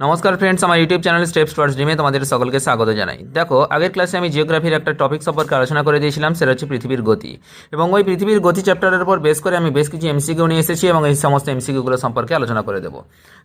নমস্কার ফ্রেন্ডস আমার YouTube channel steps towards ড্রিমে তোমাদের সকলকে স্বাগত জানাই। দেখো, আগের ক্লাসে আমি জিওগ্রাফির একটা টপিক সম্পর্কে আলোচনা করে দিয়েছিলাম, সেটা হচ্ছে পৃথিবীর গতি। এবং ওই পৃথিবীর গতি চ্যাপ্টারের উপর বেস করে আমি বেশ কিছু এমসিকিউ নিয়ে এসেছি এবং এই সমস্ত এমসিকিউগুলো সম্পর্কে আলোচনা করে দেবো।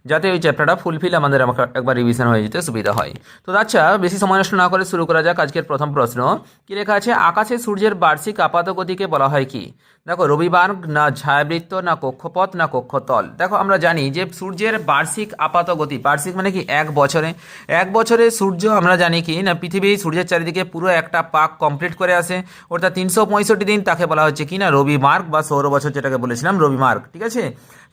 যাতে ওই চ্যাপ্টারটা ফুলফিল আমাদের একবার রিভিশন হয়ে যেতে সুবিধা হয়। তো আচ্ছা বেশি সময় নষ্ট না করে শুরু করা যাক আজকের প্রথম প্রশ্ন। কী লেখা আছে? আকাশে সূর্যের বার্ষিক আপাত গতিকে বলা হয় কি? দেখো, রবিবার না ছায়াবৃত্ত, না কক্ষপথ, না কক্ষতল। দেখো, আমরা জানি যে সূর্যের বার্ষিক আপাত গতি বার্ষিক মানে কি? এক বছরে। এক বছরে সূর্য, আমরা জানি কি, না পৃথিবী সূর্যের চারিদিকে পুরো একটা পাক কমপ্লিট করে আসে। অর্থাৎ তিনশো পঁয়ষট্টি দিন তাকে বলা হচ্ছে কি না? রবিমার্গ বা সৌর বছর যেটাকে বলেছিলাম, রবিমার্গ। ঠিক আছে?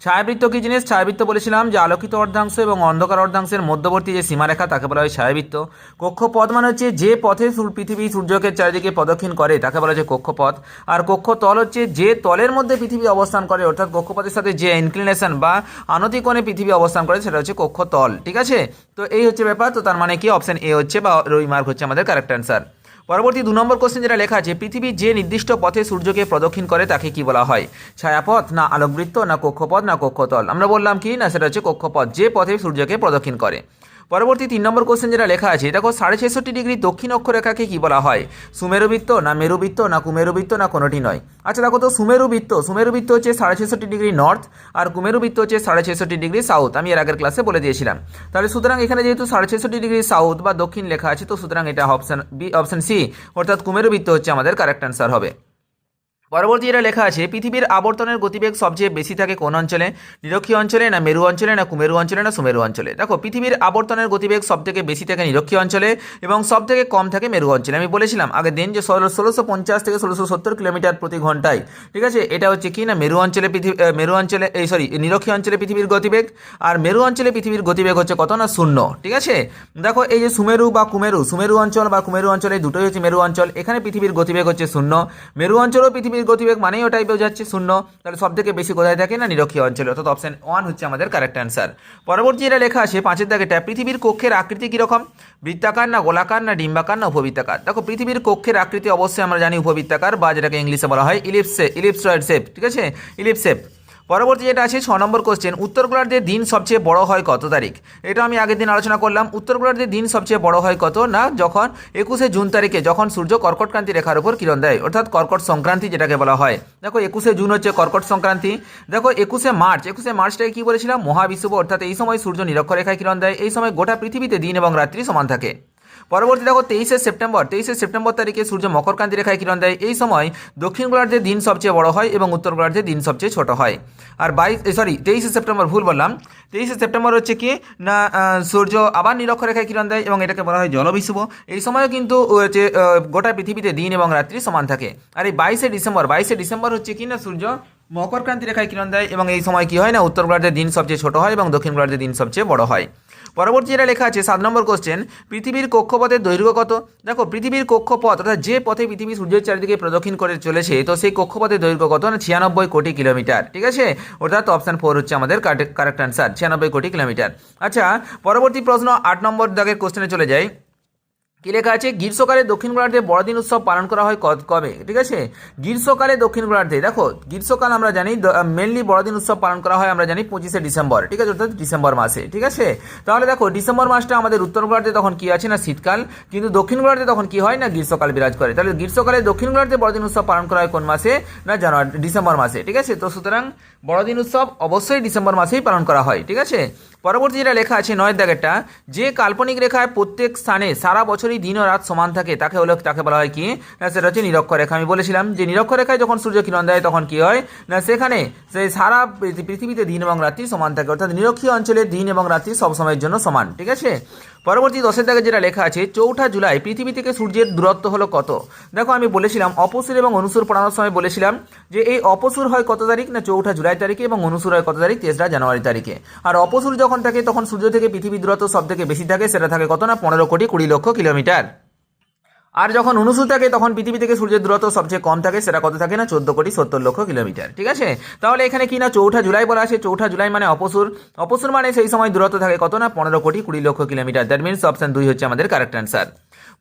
ছায়াবৃত্ত কি জিনিস? ছায়াবৃত্ত বলেছিলাম যে আলোকিত অর্ধাংশ এবং অন্ধকার অর্ধাংশের মধ্যবর্তী যে সীমারেখা, তাকে বলা হয় ছায়াবৃত্ত। কক্ষপথ মানে হচ্ছে যে পথে পৃথিবী সূর্যকে চারিদিকে প্রদক্ষিণ করে, তাকে বলা হচ্ছে কক্ষপথ। আর কক্ষতল হচ্ছে যে তলের মধ্যে পৃথিবী অবস্থান করে, অর্থাৎ কক্ষপথের সাথে যে ইনক্লিনেশন বা আনতি কোণে পৃথিবী অবস্থান করে, সেটা হচ্ছে কক্ষতল। ঠিক আছে? তো এই হচ্ছে ব্যাপার। তো তার মানে কি? অপশন এ হচ্ছে বা রবি মার্ক হচ্ছে আমাদের কারেক্ট অ্যান্সার পরবর্তী দু নম্বর কোশ্চেন যেটা লেখা আছে, পৃথিবী যে নির্দিষ্ট পথে সূর্যকে প্রদক্ষিণ করে তাকে কি বলা হয়? ছায়াপথ, না আলোকবৃত্ত, না কক্ষপথ, না কক্ষতল? আমরা বললাম কি? না, সেটা হচ্ছে কক্ষপথ। যে পথে সূর্যকে প্রদক্ষিণ করে। পরবর্তী তিন নম্বর কোশ্চেন যেটা লেখা আছে দেখো সাড়ে ছেষট্টি ডিগ্রি দক্ষিণ অক্ষরেখাকে কি বলা হয়? সুমেরুবৃত্ত না মেরুবৃত্ত না কুমেরুবৃত্ত না কোনোটি নয়? আচ্ছা দেখো তো সুমেরুবৃত্ত সুমেরুবৃত্ত হচ্ছে সাড়ে ছেষট্টি ডিগ্রি নর্থ আর কুমেরুবৃত্ত হচ্ছে সাড়ে ছেষট্টি ডিগ্রি সাউথ আমি এর আগের ক্লাসে বলে দিয়েছিলাম। তাহলে সুতরাং এখানে যেহেতু সাড়ে ছেষট্টি ডিগ্রি সাউথ বা দক্ষিণ লেখা আছে, তো সুতরাং এটা অপশন বি অপশন সি অর্থাৎ কুমেরুবৃত্ত হচ্ছে আমাদের কারেক্ট অ্যান্সার হবে। পরবর্তী এটা লেখা আছে, পৃথিবীর আবর্তনের গতিবেগ সবচেয়ে বেশি থাকে কোন অঞ্চলে? নিরক্ষীয় অঞ্চলে না মেরু অঞ্চলে না কুমেরু অঞ্চলে না সুমেরু অঞ্চলে? দেখো, পৃথিবীর আবর্তনের গতিবেগ সব থেকে বেশি থাকে নিরক্ষীয় অঞ্চলে এবং সব থেকে কম থাকে মেরু অঞ্চলে। আমি বলেছিলাম আগের দিন যে ষোলোশো পঞ্চাশ থেকে ষোলোশো সত্তর কিলোমিটার প্রতি ঘন্টায়, ঠিক আছে? এটা হচ্ছে কি না মেরু অঞ্চলে পৃথিবী মেরু অঞ্চলে, এই সরি নিরক্ষীয় অঞ্চলে পৃথিবীর গতিবেগ আর মেরু অঞ্চলে পৃথিবীর গতিবেগ হচ্ছে কত না শূন্য, ঠিক আছে? দেখো, এই যে সুমেরু বা কুমেরু, সুমেরু অঞ্চল বা কুমেরু অঞ্চলে দুটোই হচ্ছে মেরু অঞ্চল। এখানে পৃথিবীর গতিবেগ হচ্ছে শূন্য। মেরু অঞ্চলও পৃথিবীর গতিবেগ মানেই ওটাই বোঝাচ্ছে শূন্য। তাহলে সব থেকে বেশি কোথায় থাকে না? নিরক্ষীয় অঞ্চলে। অর্থাৎ অপশন ওয়ান হচ্ছে আমাদের কারেক্ট অ্যান্সার পরবর্তী যেটা লেখা আছে, পাঁচের দাগেটা পৃথিবীর কক্ষের আকৃতি কীরকম? বৃত্তাকার না গোলাকার না ডিম্বাকার না উপবৃত্তাকার? দেখো, পৃথিবীর কক্ষের আকৃতি অবশ্যই আমরা জানি উপবৃত্তাকার বা যেটাকে ইংলিশে বলা হয় ইলিপসে ইলিপসয়েড শেপ ঠিক আছে? ইলিপস শেপ পরবর্তী যেটা আছে, ছ নম্বর কোশ্চেন উত্তর গোলার্ধের দিন সবচেয়ে বড় হয় কত তারিখ? এটা আমি আগের দিন আলোচনা করলাম উত্তর গোলার্ধের দিন সবচেয়ে বড় হয় কত? না, যখন একুশে জুন তারিখে, যখন সূর্য কর্কটক্রান্তি রেখার উপর কিরণ দেয়, অর্থাৎ কর্কট সংক্রান্তি যেটাকে বলা হয়। দেখো, একুশে জুন হচ্ছে কর্কট সংক্রান্তি। দেখো, একুশে মার্চ, একুশে মার্চটাকে কি বলেছিলাম? মহাবিষুব, অর্থাৎ এই সময় সূর্য নিরক্ষরেখায় কিরণ দেয়, এই সময় গোটা পৃথিবীতে দিন এবং রাত্রি সমান থাকে। পরবর্তী দেখো তেইশে সেপ্টেম্বর তেইশে সেপ্টেম্বর তারিখে সূর্য মকরকান্তি রেখায় কিরণ দেয়। এই সময় দক্ষিণ গোলার্ধের দিন সবচেয়ে বড় হয় এবং উত্তর গোলার্ধের দিন সবচেয়ে ছোট হয়। আর বাইশ সরি তেইশে সেপ্টেম্বর, ভুল বললাম। তেইশে সেপ্টেম্বর হচ্ছে কি? না সূর্য আবার নিরক্ষরেখায় কিরণ দেয় এবং এটাকে বলা হয় জলবিষুব এই সময়ও কিন্তু হচ্ছে গোটা পৃথিবীতে দিন এবং রাত্রি সমান থাকে। আর এই বাইশে ডিসেম্বর বাইশে ডিসেম্বর হচ্ছে কি না, সূর্য মকরক্রান্তি রেখায় কিরণ দেয় এবং এই সময় কি হয় না, উত্তর গোলার্ধের দিন সবচেয়ে ছোট হয় এবং দক্ষিণ গোলার্ধের দিন সবচেয়ে বড় হয়। পরবর্তী যেটা লেখা আছে, সাত নম্বর কোশ্চেন পৃথিবীর কক্ষপথের দৈর্ঘ্য কত? দেখো, পৃথিবীর কক্ষপথ অর্থাৎ যে পথে পৃথিবী সূর্যের চারিদিকে প্রদক্ষিণ করে চলেছে, তো সেই কক্ষপথের দৈর্ঘ্য কত? না ছিয়ানব্বই কোটি কিলোমিটার, ঠিক আছে? অর্থাৎ অপশান ফোর হচ্ছে আমাদের কারেক্ট অ্যান্সার ছিয়ানব্বই কোটি কিলোমিটার। আচ্ছা পরবর্তী প্রশ্ন আট নম্বর দাগের কোশ্চেনে চলে যাই। কি লেখা আছে? গ্রীষ্মকালে দক্ষিণ গোলার্ধে বড়দিন উৎসব পালন করা হয় কবে? ঠিক আছে? গ্রীষ্মকালে দক্ষিণ গোলার্ধে। দেখো, গ্রীষ্মকাল আমরা জানি মেনলি বড়দিন উৎসব পালন করা হয় আমরা জানি পঁচিশে ডিসেম্বর। ঠিক আছে? অর্থাৎ ডিসেম্বর মাসে। ঠিক আছে? তাহলে দেখো, ডিসেম্বর মাসটা আমাদের উত্তর গোলার্ধে তখন কি আছে না শীতকাল? কিন্তু দক্ষিণ গোলার্ধে তখন কি হয় না গ্রীষ্মকাল বিরাজ করে? তাহলে গ্রীষ্মকালে দক্ষিণ গোলার্ধে বড়দিন উৎসব পালন করা হয় কোন মাসে? না জানুয়ারি, ডিসেম্বর মাসে। ঠিক আছে? তো সুতরাং বড়দিন উৎসব অবশ্যই ডিসেম্বর মাসেই পালন করা হয়, ঠিক আছে? পরবর্তী যেটা লেখা আছে নয় দাগেরটা, যে কাল্পনিক রেখায় প্রত্যেক স্থানে সারা বছরই দিন ও রাত সমান থাকে, তাকে হলো, তাকে বলা হয় কি? না, সেটা হচ্ছে নিরক্ষরেখা। আমি বলেছিলাম যে নিরক্ষরেখায় যখন সূর্য কিরণ দেয়, তখন কি হয়? না, সেখানে সেই সারা পৃথিবীতে দিন এবং রাত্রি সমান থাকে, অর্থাৎ নিরক্ষীয় অঞ্চলে দিন এবং রাত্রি সব সময়ের জন্য সমান, ঠিক আছে? পরবর্তী দশের দাগে যেটা লেখা আছে, চৌঠা জুলাই পৃথিবী থেকে সূর্যের দূরত্ব হলো কত? দেখো, আমি বলেছিলাম, অপসুর এবং অনুসুর পড়ানোর সময় বলেছিলাম যে এই অপসুর হয় কত তারিখ? না, চৌঠা জুলাই তারিখে এবং অনুসুর হয় কত তারিখ? তেসরা জানুয়ারি তারিখে। আর অপসুর যখন থাকে, তখন সূর্য থেকে পৃথিবীর দূরত্ব সব থেকে বেশি থাকে, সেটা থাকে কত না? পনেরো কোটি কুড়ি লক্ষ কিলোমিটার। আর যখন অনুসূল থাকে, তখন পৃথিবী থেকে সূর্যের দূরত্ব সবচেয়ে কম থাকে, সেটা কত থাকে না? চোদ্দ কোটি সত্তর লক্ষ কিলোমিটার, ঠিক আছে? তাহলে এখানে কি না, চৌঠা জুলাই বলা আছে, চৌঠা জুলাই মানে অপসুর। অপসুর মানে সেই সময় দূরত্ব থাকে কত না? পনেরো কোটি কুড়ি লক্ষ কিলোমিটার। দ্যাট মিনস অপশন দুই হচ্ছে আমাদের কারেক্ট অ্যান্সার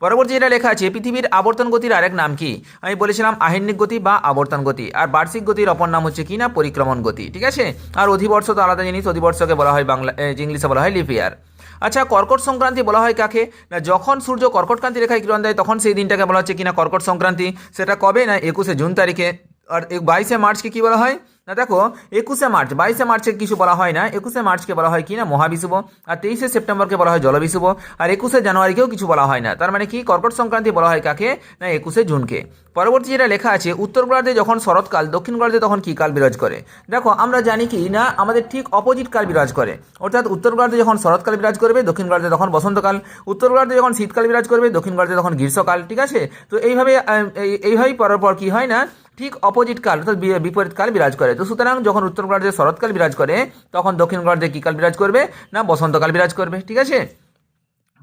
পরবর্তী যেটা লেখা আছে, পৃথিবীর আবর্তন গতির আরেক নাম কি? আমি বলেছিলাম আহিন্নিক গতি বা আবর্তন গতি। আর বার্ষিক গতির অপর নাম হচ্ছে কি না? পরিক্রমণ গতি, ঠিক আছে? আর অধিবর্ষ তো আলাদা জিনিস, অধিবর্ষকে বলা হয় বাংলা ইংলিশে বলা হয় লিপ ইয়ার আচ্ছা কর্কট সংক্রান্তি বলা হয় কাকে? না, যখন সূর্য কর্কটক্রান্তি রেখায় কিরণ দেয়, তখন সেই দিনটাকে বলা হচ্ছে কিনা কর্কট সংক্রান্তি। সেটা কবে? না, একুশে জুন তারিখে। আর বাইশে মার্চকে কী বলা হয়? না, দেখো, একুশে মার্চ, বাইশে মার্চে কিছু বলা হয় না, একুশে মার্চকে বলা হয় কি না? মহাবিষুব আর তেইশে সেপ্টেম্বরকে বলা হয় জলবিষুব আর একুশে জানুয়ারিকেও কিছু বলা হয় না। তার মানে কি? কর্কট সংক্রান্তি বলা হয় কাকে? না, একুশে জুনকে। পরবর্তী যেটা লেখা আছে, উত্তর গোলার্ধে যখন শরৎকাল দক্ষিণ গোলার্ধে তখন কী কাল বিরাজ করে? দেখো, আমরা জানি কি না, আমাদের ঠিক অপোজিট কাল বিরাজ করে। অর্থাৎ উত্তর গোলার্ধে যখন শরৎকাল বিরাজ করবে, দক্ষিণ গোলার্ধে তখন বসন্তকাল। উত্তর গোলার্ধে যখন শীতকাল বিরাজ করবে, দক্ষিণ গোলার্ধে তখন গ্রীষ্মকাল, ঠিক আছে? তো এইভাবে এই- এইভাবেই পরের পর কি হয় না ঠিক অপোজিট কাল, অর্থাৎ বিপরীত কাল বিরাজ করে। তো সুতরাং যখন উত্তর গোলার্ধে শরৎকাল বিরাজ করে, তখন দক্ষিণ গোলার্ধে কী কাল বিরাজ করবে? না বসন্তকাল বিরাজ করবে, ঠিক আছে?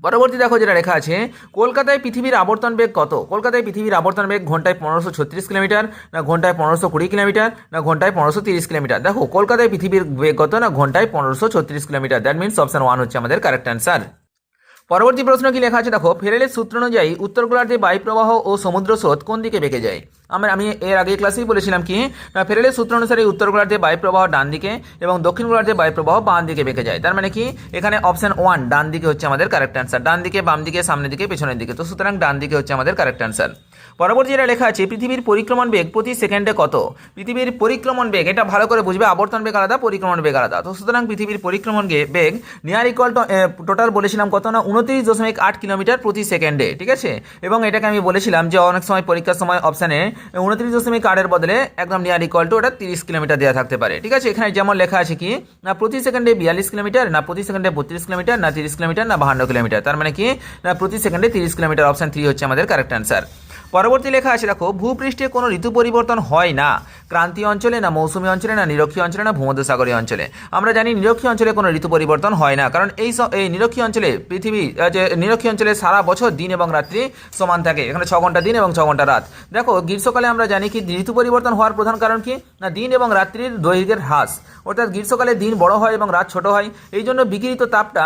পরবর্তী দেখো যেটা লেখা আছে, কলকাতায় পৃথিবীর আবর্তন বেগ কত? কলকাতায় পৃথিবীর আবর্তন বেগ ঘন্টায় পনেরোশো ছত্রিশ কিলোমিটার, না ঘন্টায় পনেরোশো কুড়ি কিলোমিটার, না ঘন্টায় পনেরোশো তিরিশ কিলোমিটার? দেখো, কলকাতায় পৃথিবীর বেগ কত? না ঘন্টায় পনেরোশো ছত্রিশ kilometre. That means option one হচ্ছে আমাদের কারেক্ট অ্যান্সার পরবর্তী প্রশ্ন কি লেখা আছে? দেখো, ফেরেলের সূত্র অনুযায়ী উত্তর গোলার্ধে বায়ুপ্রবাহ ও সমুদ্র স্রোত কোন দিকে বেঁকে যায়? আমরা আমি এর আগে ক্লাসেই বলেছিলাম কি না ফেরেলের সূত্র অনুসারে উত্তর গোলার্ধে বায়ুপ্রবাহ ডান দিকে এবং দক্ষিণ গোলার্ধে বায়ুপ্রবাহ বাম দিকে বেঁকে যায়। তার মানে কি, এখানে অপশন ওয়ান ডান দিকে হচ্ছে আমাদের কারেক্ট অ্যান্সার ডান দিকে, বাম দিকে, সামনের দিকে, পেছনের দিকে। তো সুতরাং ডান দিকে হচ্ছে আমাদের কারেক্ট অ্যান্সার পরবর্তী যেটা লেখা আছে, পৃথিবীর পরিক্রমণ বেগ প্রতি সেকেন্ডে কত? পৃথিবীর পরিক্রমণ বেগ, এটা ভালো করে বুঝবে, আবর্তন বেগ আলাদা, পরিক্রমণ বেগ আলাদা। তো সুতরাং পৃথিবীর পরিক্রমণ বেগ নিয়ার ইকুয়াল টোটাল বলেছিলাম কত না? উনত্রিশ দশমিক আট কিলোমিটার প্রতি সেকেন্ডে, ঠিক আছে? এবং এটাকে আমি বলেছিলাম যে অনেক সময় পরীক্ষার সময় অপশানে উনত্রিশ দশমিক আটের বদলে একদম নিয়ার ইকুয়াল টু ওটা তিরিশ কিলোমিটার দেওয়া থাকতে পারে। ঠিক আছে? এখানে যেমন লেখা আছে কি, না প্রতি সেকেন্ডে বিয়াল্লিশ কিলোমিটার, না প্রতি সেকেন্ডে বত্রিশ কিলোমিটার, না তিরিশ কিলোমিটার, না বাহান্ন কিলোমিটার। তার মানে কি, না প্রতি সেকেন্ডে তিরিশ কিলোমিটার অপশান থ্রি হচ্ছে আমাদের কারেক্ট অ্যান্সার পরবর্তী লেখা আছে, দেখো, ভূপৃষ্ঠে কোনো ঋতু পরিবর্তন হয় না। ক্রান্তীয় অঞ্চলে না মৌসুমী অঞ্চলে, না নিরক্ষী অঞ্চলে, না ভূমধ্যসাগরীয় অঞ্চলে। আমরা জানি নিরক্ষী অঞ্চলে কোনো ঋতু পরিবর্তন হয় না, কারণ এই এই নিরক্ষী অঞ্চলে পৃথিবী যে নিরক্ষী অঞ্চলে সারা বছর দিন এবং রাত্রি সমান থাকে, এখানে ছ ঘণ্টা দিন এবং ছ ঘণ্টা রাত। দেখো, গ্রীষ্মকালে আমরা জানি কি ঋতু পরিবর্তন হওয়ার প্রধান কারণ কি? না দিন এবং রাত্রির দৈর্ঘ্যের হ্রাস। অর্থাৎ গ্রীষ্মকালে দিন বড় হয় এবং রাত ছোট হয়। এই জন্য বিকিরিত তাপটা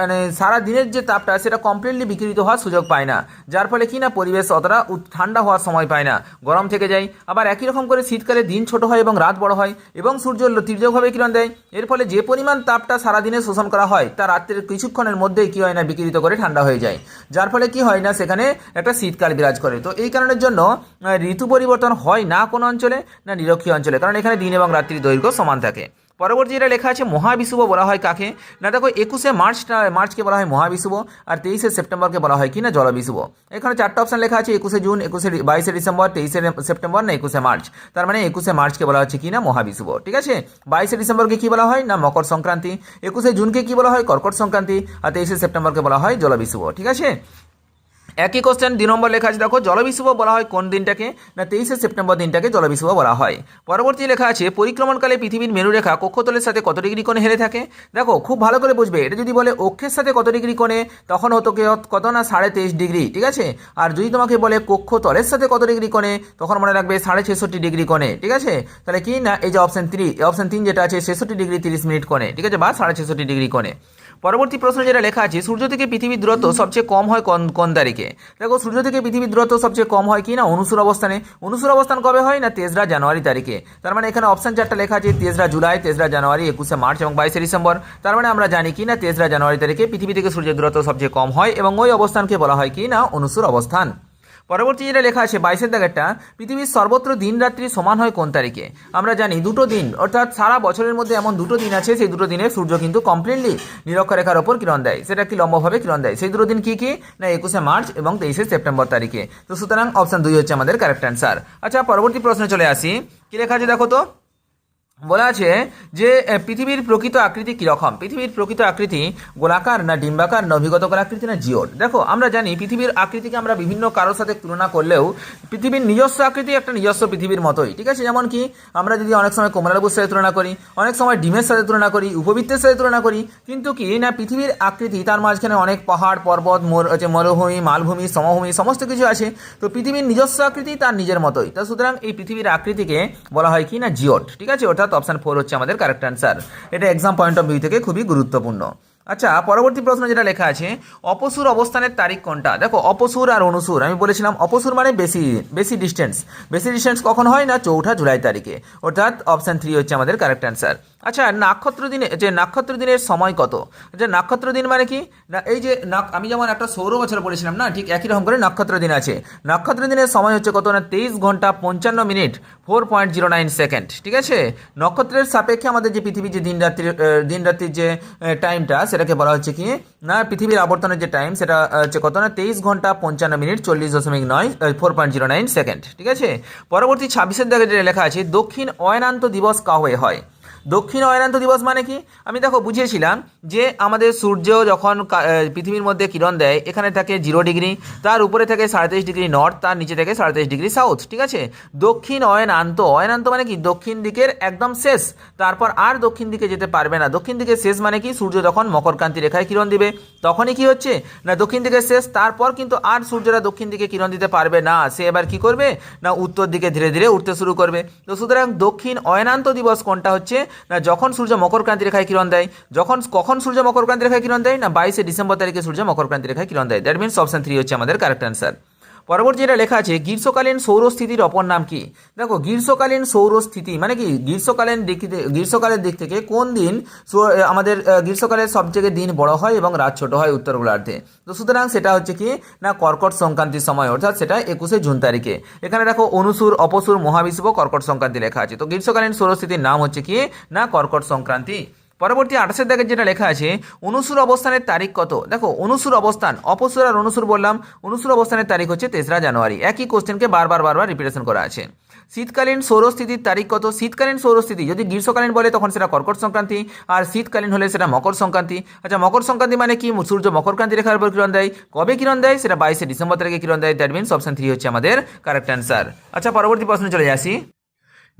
মানে সারা দিনের যে তাপটা, সেটা কমপ্লিটলি বিকিরিত হওয়ার সুযোগ পায় না। যার ফলে কি না, পরিবেশ অতটা ঠান্ডা হওয়ার সময় পায় না। গরম থেকে যায়, আবার একই রকম করে শীতকালে দিন ছোট হয় এবং রাত বড় হয়, এবং সূর্য তীর্যকভাবে কিরণ দেয়। এর ফলে যে পরিমাণ তাপটা সারাদিনে শোষণ করা হয়, তা রাত্রের কিছুক্ষণের মধ্যেই কি হয় না, বিকিরিত করে ঠান্ডা হয়ে যায়। যার ফলে কি হয় না, সেখানে একটা শীতকাল বিরাজ করে। তো এই কারণের জন্য ঋতু পরিবর্তন হয় না কোনো অঞ্চলে, না নিরক্ষীয় অঞ্চলে। কারণ এখানে দিন এবং রাত্রির দৈর্ঘ্য সমান থাকে। পরবর্তী যেটা লেখা আছে মহাবিষুব বলা হয় কাকে? না, দেখো, একুশে মার্চটা মার্চকে বলা হয় মহাবিষুব আর তেইশে সেপ্টেম্বরকে বলা হয় কি না জলবিষুব এখানে চারটা অপশন লেখা আছে, একুশে জুন, একুশে বাইশে ডিসেম্বর, তেইশে সেপ্টেম্বর, না, একুশে মার্চ। তার মানে একুশে মার্চকে বলা হচ্ছে কি না মহাবিষুব ঠিক আছে? বাইশে ডিসেম্বরকে কি বলা হয় না, মকর সংক্রান্তি। একুশে জুনকে কি বলা হয়, কর্কট সংক্রান্তি। আর তেইশে সেপ্টেম্বরকে বলা হয় জলবিষুব ঠিক আছে? একই কোশ্চেন দুই নম্বর লেখা আছে, দেখো জলবিষুব বলা হয় কোন দিনটাকে? না, তেইশে সেপ্টেম্বর দিনটাকে জলবিষুব বলা হয়। পরবর্তী লেখা আছে, পরিক্রমণকালে পৃথিবীর মেরুরেখা কক্ষতলের সাথে কত ডিগ্রি কোণে হেলে থাকে? দেখো, খুব ভালো করে বুঝবে, এটা যদি বলে অক্ষের সাথে কত ডিগ্রি কোণে, তখন হতো কত না, সাড়ে তেইশ ডিগ্রি, ঠিক আছে? আর যদি তোমাকে বলে কক্ষতলের সাথে কত ডিগ্রি কোণে, তখন মনে রাখবে সাড়ে ছেষট্টি ডিগ্রি কোণে, ঠিক আছে? তাহলে কি না, এই যে অপশন থ্রি অপশন তিন যেটা আছে, ছেষট্টি ডিগ্রি তিরিশ মিনিট কোণে, ঠিক আছে? বা সাড়ে ছেষট্টি ডিগ্রি কোণে। পরবর্তী প্রশ্ন যেটা লেখা আছে, সূর্য থেকে পৃথিবীর দূরত্ব সবচেয়ে কম হয় কোন কোন তারিখে? দেখো, সূর্য থেকে পৃথিবীর দূরত্ব সবচেয়ে কম হয় কি না অনুসুর অবস্থানে। অনুসুর অবস্থান কবে হয় না? তেসরা জানুয়ারি তারিখে। তার মানে এখানে অপশন চারটা লেখা আছে, তেসরা জুলাই, তেসরা জানুয়ারি, একুশে মার্চ এবং বাইশে ডিসেম্বর। তার মানে আমরা জানি কি না তেসরা জানুয়ারি তারিখে পৃথিবী থেকে সূর্যের দূরত্ব সবচেয়ে কম হয় এবং ওই অবস্থানকে বলা হয় কি না অনুসুর অবস্থান। পরবর্তী যেটা লেখা আছে বাইশের দাগেরটা, পৃথিবীর সর্বত্র দিন রাত্রি সমান হয় কোন তারিখে? আমরা জানি দুটো দিন, অর্থাৎ সারা বছরের মধ্যে এমন দুটো দিন আছে, সেই দুটো দিনে সূর্য কিন্তু কমপ্লিটলি নিরক্ষরেখার ওপর কিরণ দেয়। সেটা একটি লম্বভাবে কিরণ দেয়। সেই দুটো দিন কী কী? না, একুশে মার্চ এবং তেইশে সেপ্টেম্বর তারিখে। তো সুতরাং অপশান দুই হচ্ছে আমাদের কারেক্ট অ্যান্সার আচ্ছা পরবর্তী প্রশ্নে চলে আসি। কী লেখা আছে দেখো তো? বলা আছে যে পৃথিবীর প্রকৃত আকৃতি কীরকম? পৃথিবীর প্রকৃত আকৃতি গোলাকার না ডিম্বাকার না অভিগতকার আকৃতি না জিওট দেখো, আমরা জানি পৃথিবীর আকৃতিকে আমরা বিভিন্ন কারোর সাথে তুলনা করলেও পৃথিবীর নিজস্ব আকৃতি একটা নিজস্ব পৃথিবীর মতোই, ঠিক আছে? যেমন কি, আমরা যদি অনেক সময় কমলালেবুর সাথে তুলনা করি, অনেক সময় ডিমের সাথে তুলনা করি, উপবৃত্তের সাথে তুলনা করি, কিন্তু কি, না, পৃথিবীর আকৃতি তার মাঝখানে অনেক পাহাড়, পর্বত, মর- হচ্ছে মরুভূমি, মালভূমি, সমভূমি, সমস্ত কিছু আছে, তো পৃথিবীর নিজস্ব আকৃতি তার নিজের মতোই। তা সুতরাং এই পৃথিবীর আকৃতিকে বলা হয় কি না জিওট ঠিক আছে? অর্থাৎ অপশান ফোর হচ্ছে আমাদের কারেক্ট অ্যান্সার এটা এক্সাম পয়েন্ট অফ ভিউ থেকে খুবই গুরুত্বপূর্ণ। আচ্ছা পরবর্তী প্রশ্ন যেটা লেখা আছে, অপসুর অবস্থানের তারিখ কোনটা? দেখো, অপসুর আর অনুসুর, আমি বলেছিলাম অপসুর মানে বেশি বেশি ডিস্টেন্স বেশি ডিস্টেন্স কখন হয় না? চৌঠা জুলাই তারিখে। অর্থাৎ অপশান থ্রি হচ্ছে আমাদের কারেক্ট অ্যান্সার আচ্ছা নক্ষত্র দিনে, যে নক্ষত্র দিনের সময় কত? যে নক্ষত্র দিন মানে কি? না, এই যে আমি যেমন একটা সৌর বছর বলেছিলাম না, ঠিক একই রকম করে নক্ষত্র দিন আছে। নক্ষত্র দিনের সময় হচ্ছে কত না? তেইশ ঘণ্টা পঞ্চান্ন minute four point zero nine second ঠিক আছে? নক্ষত্রের সাপেক্ষে আমাদের যে পৃথিবীর যে দিন রাত্রির দিন রাত্রির যে টাইমটা সেটাকে বলা হচ্ছে কি, না, পৃথিবীর আবর্তনের যে টাইম সেটা হচ্ছে কত না, তেইশ ঘণ্টা পঞ্চান্ন মিনিট চল্লিশ দশমিক নয় four point zero nine second ঠিক আছে? পরবর্তী ছাব্বিশের দিকে যেটা লেখা আছে, দক্ষিণ অয়নান্ত দিবস কাহয়ে হয়। দক্ষিণ অয়নান্ত দিবস মানে কি? আমি দেখো বুঝিয়েছিলাম যে আমাদের সূর্য যখন পৃথিবীর মধ্যে কিরণ দেয়, এখানে থাকে জিরো ডিগ্রি তার উপরে থাকে সাড়ে তেইশ ডিগ্রি নর্থ তার নিচে থাকে সাড়ে ডিগ্রি সাউথ ঠিক আছে? দক্ষিণ অয়নান্ত অয়নান্ত মানে কি? দক্ষিণ দিকের একদম শেষ, তারপর আর দক্ষিণ দিকে যেতে পারবে না। দক্ষিণ দিকে শেষ মানে কি? সূর্য যখন মকরকান্তি রেখায় কিরণ দিবে, তখনই কি হচ্ছে? না, দক্ষিণ দিকে শেষ, তারপর কিন্তু আর সূর্যরা দক্ষিণ দিকে কিরণ দিতে পারবে না। সে এবার কি করবে? না, উত্তর দিকে ধীরে ধীরে উঠতে শুরু করবে। তো সুতরাং দক্ষিণ অয়নান্ত দিবস কোনটা হচ্ছে? না যখন সূর্য মকরক্রান্তি রেখায় কিরণ দেয়, যখন, কখন সূর্য মকরক্রান্তি রেখায় কিরণ দেয়? না বাইশে ডিসেম্বর তারিখে সূর্য মকরক্রান্তি রেখায় কিরণ দেয়। দ্যাট মিনস অপশন থ্রি হচ্ছে আমাদের কারেক্ট অ্যান্সার পরবর্তী যেটা লেখা আছে, গ্রীষ্মকালীন সৌরস্থিতির অপর নাম কি? দেখো, গ্রীষ্মকালীন সৌরস্থিতি মানে কি? গ্রীষ্মকালীন দিক গ্রীষ্মকালের দিক থেকে কোন দিন আমাদের গ্রীষ্মকালের সবথেকে দিন বড় হয় এবং রাত ছোট হয় উত্তর গোলার্ধে তো সুতরাং সেটা হচ্ছে কি? না, কর্কট সংক্রান্তির সময়, অর্থাৎ সেটা একুশে জুন তারিখে। এখানে দেখো, অনুসুর, অপসুর মহাবিশ্ব কর্কট সংক্রান্তি লেখা আছে। তো গ্রীষ্মকালীন সৌরস্থিতির নাম হচ্ছে কি? না, কর্কট সংক্রান্তি। পরবর্তী আঠাশের দাগের যেটা লেখা আছে, অনুসুর অবস্থানের তারিখ কত? দেখো, অনুসুর অবস্থান, অপসুর আর অনুসুর বললাম, অনুসুর অবস্থানের তারিখ হচ্ছে তেসরা জানুয়ারি। একই কোশ্চেনকে বারবার বারবার রিপিটেশন করা আছে। শীতকালীন সৌরস্থিতির তারিখ কত? শীতকালীন সৌরস্থিতি, যদি গ্রীষ্মকালীন বলে, তখন সেটা কর্কট সংক্রান্তি, আর শীতকালীন হলে সেটা মকর সংক্রান্তি। আচ্ছা মকর সংক্রান্তি মানে কি? সূর্য মকরক্রান্তি রেখার উপর কিরণ দেয়? কবে কিরণ দেয়? সেটা বাইশে ডিসেম্বর তারিখে কিরণ দেয়। দ্যাট মিনস অপশন থ্রি হচ্ছে আমাদের কারেক্ট অ্যান্সার আচ্ছা পরবর্তী প্রশ্নে চলে আসি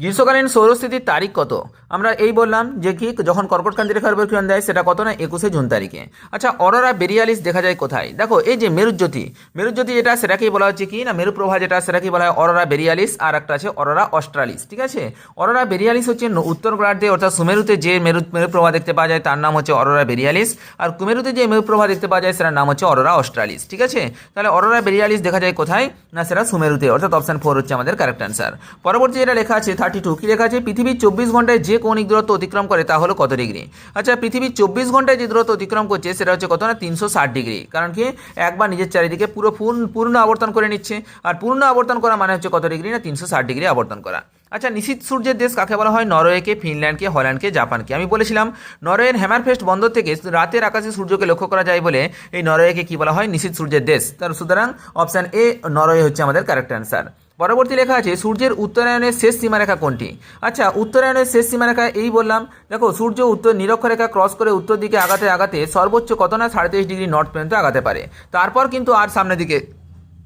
গ্রীষ্মকালীন সৌরস্থিতির তারিখ কত? আমরা এই বললাম যে কি, যখন কর্কটকান্তি রেখার উপর কিরণ দেয়, সেটা কত না, একুশে জুন তারিখে। আচ্ছা অরোরা বেরিয়ালিস দেখা যায় কোথায়? দেখো, এই যে মেরুজ্যোতি মেরুজ্যোতি যেটা, সেটাকেই বলা হচ্ছে কি না মেরুপ্রভা যেটা, সেটাকেই বলা হয় অরোরা বেরিয়ালিস, আর একটা আছে অরোরা অস্ট্রালিস, ঠিক আছে? অরোরা বেরিয়ালিস হচ্ছে উত্তর গোলার্ধে অর্থাৎ সুমেরুতে যে মেরু মেরুপ্রভা দেখতে পাওয়া যায়, তার নাম হচ্ছে অরোরা বেরিয়ালিস, আর কুমেরুতে যে মেরুপ্রভা দেখতে পাওয়া যায়, সেটার নাম হচ্ছে অরোরা অস্ট্রালিস, ঠিক আছে? তাহলে অরোরা বেরিয়ালিস দেখা যায় কোথায়? না, সেটা সুমেরুতে, অর্থাৎ অপশন ফোর হচ্ছে আমাদের কারেক্ট অ্যান্সার পরবর্তী যেটা লেখা আছে থার্টি টু কি লেখা আছে পৃথিবীর চব্বিশ ঘন্টায় যে কৌণিক দূরত্ব অতিক্রম করে তা হলো কত ডিগ্রি? আচ্ছা পৃথিবীর চব্বিশ ঘন্টায় যে দূরত্ব অতিক্রম করছে সেটা হচ্ছে কত না? তিনশো ষাট ডিগ্রি। কারণ কি? একবার নিজের চারিদিকে পুরো পূর্ণ আবর্তন করে নিচ্ছে। আর পূর্ণ আবর্তন করা মানে হচ্ছে কত ডিগ্রি না? তিনশো ষাট ডিগ্রি আবর্তন করা। আচ্ছা নিশীত সূর্যের দেশ কাকে বলা হয়? নরওয়েকে, ফিনল্যান্ডকে, হল্যান্ডকে, জাপানকে। আমি বলেছিলাম, নরওয়ের হ্যামারফেস্ট বন্দর থেকে রাতের আকাশে সূর্যকে লক্ষ্য করা যায় বলে এই নরওয়েকে কি বলা হয়? নিশীত সূর্যের দেশ। তার সুতরাং অপশন এ, নরওয়ে হচ্ছে আমাদের কারেক্ট অ্যান্সার। পরবর্তী লেখা আছে, সূর্যের উত্তরায়ণের শেষ সীমারেখা কোনটি? আচ্ছা উত্তরায়ণের শেষ সীমারেখা এই বললাম, দেখো, সূর্য উত্তর নিরক্ষরেখা ক্রস করে উত্তর দিকে আগাতে আগাতে সর্বোচ্চ কত না সাড়ে ডিগ্রি নর্থ পর্যন্ত আগাতে পারে। তারপর কিন্তু আর সামনের দিকে